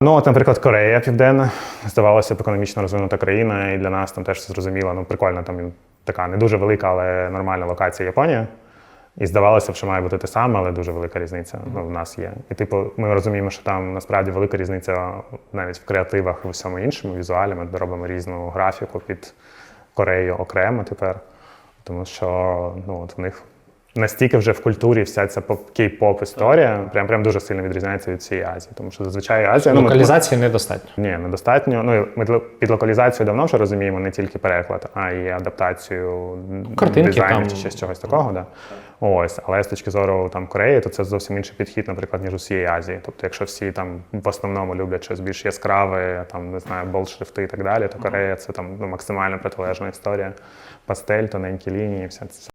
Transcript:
Ну, от, наприклад, Корея Південна здавалося б економічно розвинута країна, і для нас там теж все зрозуміло. Ну, прикольно, там така не дуже велика, але нормальна локація Японія. І здавалося б, що має бути те саме, але дуже велика різниця ну, в нас є. І типу, ми розуміємо, що там насправді велика різниця навіть в креативах і в всьому іншому, візуалі. Ми робимо різну графіку під Корею окремо тепер. Тому що ну, от в них настільки вже в культурі вся ця поп- кей-поп історія прям, прям дуже сильно відрізняється від цієї Азії. Тому що зазвичай Азія ну, ми- Локалізації недостатньо. ні, недостатньо. Ну, ми під локалізацію давно вже розуміємо не тільки переклад, а й адаптацію Картинки дизайнів там. чи щось чогось такого. Да. Ось, але з точки зору там Кореї, то це зовсім інший підхід, наприклад, ніж у всієї Азії. Тобто, якщо всі там в основному люблять щось більш яскраве, там не знаю, болт-шрифти і так далі, то Корея це там ну, максимально протилежна історія. Пастель, тоненькі лінії, вся ця